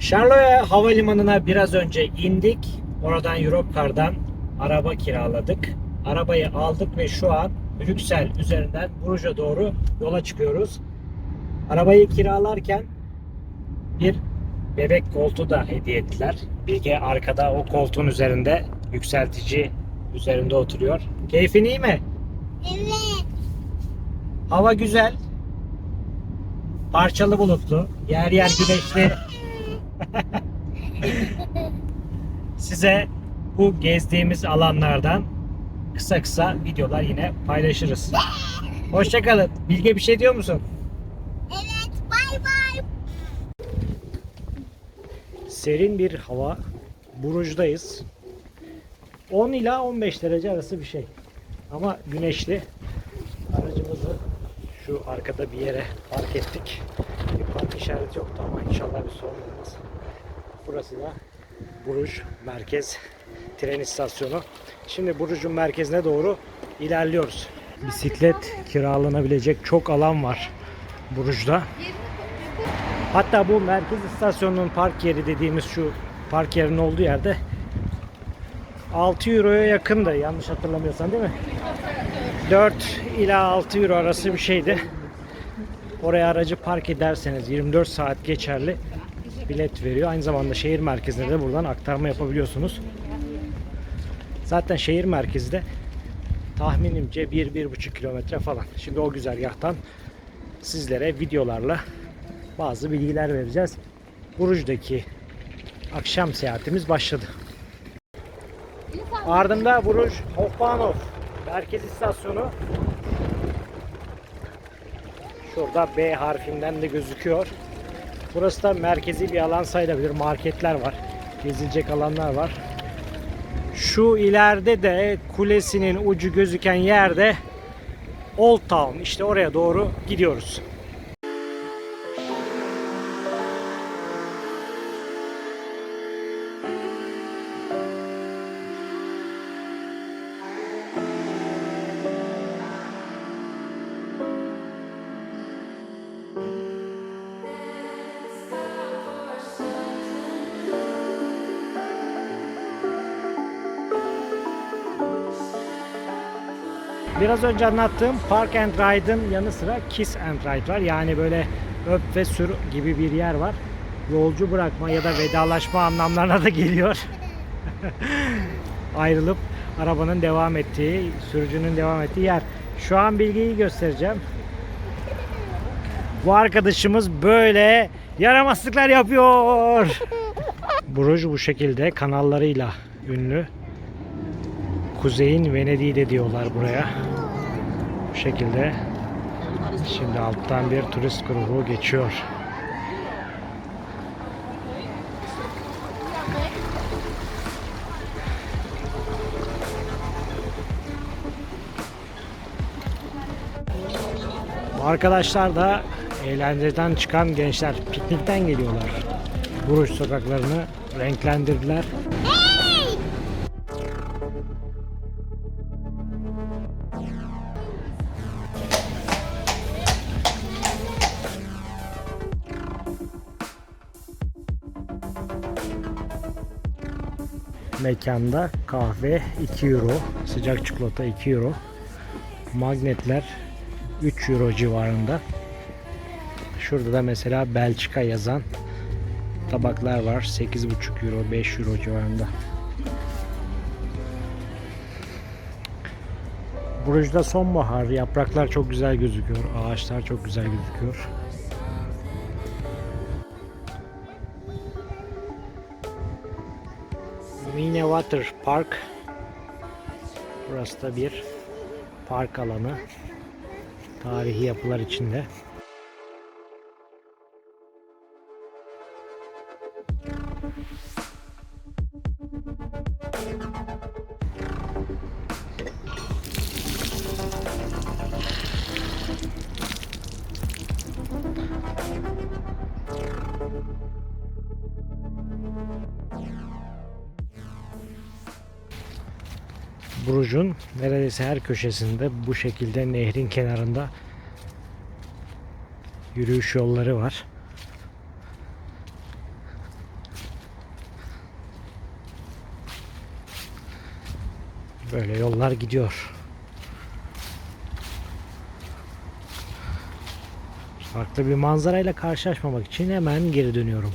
Charlotte Havalimanı'na biraz önce indik. Oradan Europcar'dan araba kiraladık. Arabayı aldık ve şu an Brüksel üzerinden Bruges'e doğru yola çıkıyoruz. Arabayı kiralarken bir bebek koltuğu da hediye ettiler. Bilge arkada o koltuğun üzerinde yükseltici üzerinde oturuyor. Keyfin iyi mi? Evet. Hava güzel. Parçalı bulutlu. Yer yer güneşli. Size bu gezdiğimiz alanlardan kısa kısa videolar yine paylaşırız. Hoşçakalın. Bilge bir şey diyor musun? Evet. Bay bay. Serin bir hava. Buruj'dayız. 10 ila 15 derece arası bir şey. Ama güneşli. Aracımızı şu arkada bir yere park ettik. Bir park işareti yoktu ama inşallah bir sorun olmaz. Burası da Buruj Merkez tren istasyonu. Şimdi Buruj'un merkezine doğru ilerliyoruz. Bisiklet kiralanabilecek çok alan var Buruj'da. Hatta bu merkez istasyonunun park yeri dediğimiz şu park yerinin olduğu yerde 6 euroya yakın da yanlış hatırlamıyorsam değil mi? 4 ila 6 euro arası bir şeydi. Oraya aracı park ederseniz 24 saat geçerli bilet veriyor. Aynı zamanda şehir merkezine de buradan aktarma yapabiliyorsunuz. Zaten şehir merkezi de tahminimce 1-1,5 kilometre falan. Şimdi o güzergahtan sizlere videolarla bazı bilgiler vereceğiz. Buruj'daki akşam seyahatimiz başladı. Ardında Buruj Hofbahnhof merkez istasyonu. Şurada B harfinden de gözüküyor. Burası da merkezi bir alan sayılabilir. Marketler var. Gezilecek alanlar var. Şu ileride de kulesinin ucu gözüken yerde Old Town. İşte oraya doğru gidiyoruz. Biraz önce anlattığım Park and Ride'ın yanı sıra Kiss and Ride var. Yani böyle öp ve sür gibi bir yer var. Yolcu bırakma ya da vedalaşma anlamlarına da geliyor. Ayrılıp arabanın devam ettiği, sürücünün devam ettiği yer. Şu an bilgiyi göstereceğim. Bu arkadaşımız böyle yaramazlıklar yapıyor. Bruges bu şekilde kanallarıyla ünlü. Kuzeyin Venedik'i de diyorlar buraya. Bu şekilde. Şimdi alttan bir turist grubu geçiyor. Arkadaşlar da eğlenceden çıkan gençler piknikten geliyorlar. Buruş sokaklarını renklendirdiler. Mekanda kahve 2 euro, sıcak çikolata 2 euro, magnetler 3 euro civarında. Şurada da mesela Belçika yazan tabaklar var. 8,5 euro, 5 euro civarında. Buruj'da sonbahar, yapraklar çok güzel gözüküyor, ağaçlar çok güzel gözüküyor. Mine Water Park. Burası da bir park alanı. Tarihi yapılar içinde. Bruges'un neredeyse her köşesinde bu şekilde nehrin kenarında yürüyüş yolları var. Böyle yollar gidiyor. Farklı bir manzarayla karşılaşmamak için hemen geri dönüyorum.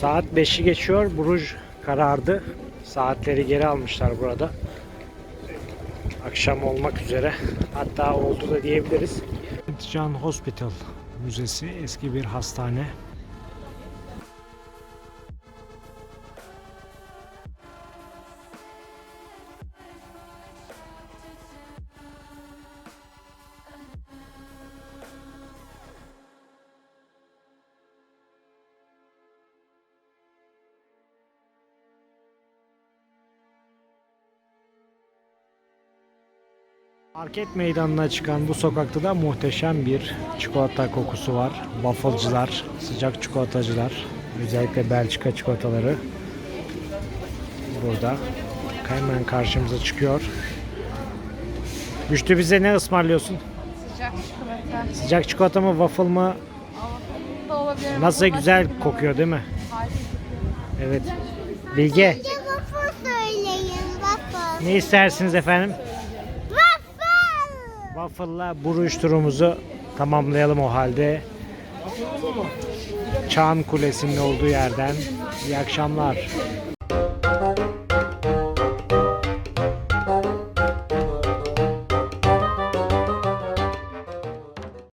Saat 5'i geçiyor. Bruges karardı. Saatleri geri almışlar burada. Akşam olmak üzere. Hatta oldu da diyebiliriz. John Hospital Müzesi eski bir hastane. Market meydanına çıkan bu sokakta da muhteşem bir çikolata kokusu var. Wafflecılar, sıcak çikolatacılar, özellikle Belçika çikolataları burada hemen karşımıza çıkıyor. Güçlü bize ne ısmarlıyorsun? Sıcak çikolata. Sıcak çikolata mı, waffle mı? da olabilir. Nasıl güzel kokuyor değil mi? Evet. Bilge, Bir de waffle söyleyin waffle. ne istersiniz efendim? Waffle. Waffle'la Bruges turumuzu tamamlayalım o halde. Çan Kulesi'nin olduğu yerden iyi akşamlar.